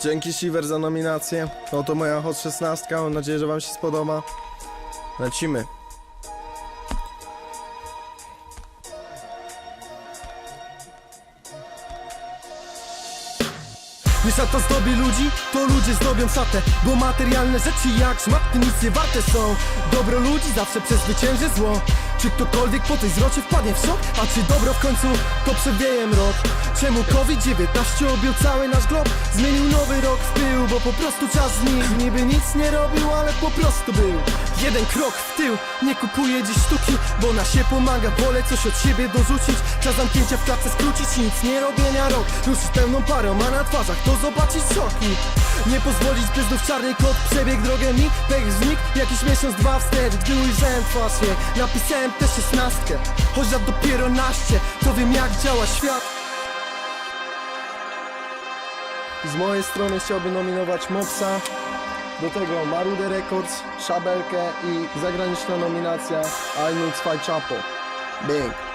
Dzięki Shiver za nominację. Oto moja Hot 16. Mam nadzieję, że wam się spodoba. Lecimy. Nie szata zdobi ludzi, to ludzie zdobią szatę Bo materialne rzeczy jak szmatki nic nie warte są Dobro ludzi zawsze przezwycięży zło Czy ktokolwiek po tej zwrocie wpadnie w szok? A czy dobro w końcu to przewieje mrok? Czemu COVID-19 objął cały nasz glob? Zmienił nowy rok w pył, bo po prostu czas znikł Niby nic nie robił, ale po prostu był Jeden krok w tył, nie kupuję dziś sztuki Bo na się pomaga, wolę coś od siebie dorzucić Czas zamknięcia w klatce skrócić, nic nie robienia rok Ruszyć pełną parą, a na twarzach to zobaczyć szoki Nie pozwolić by znów czarny kot przebiegł drogę mi Pech znikł, jakiś miesiąc, dwa wstecz Gdy ujrzałem twarz je, napisałem tę szesnastkę Choć lat dopiero naście, to wiem jak działa świat Z mojej strony chciałbym nominować Mopsa. Do tego Marudę Records, Szabelkę i zagraniczna nominacja I Need Five Chapo. Bing.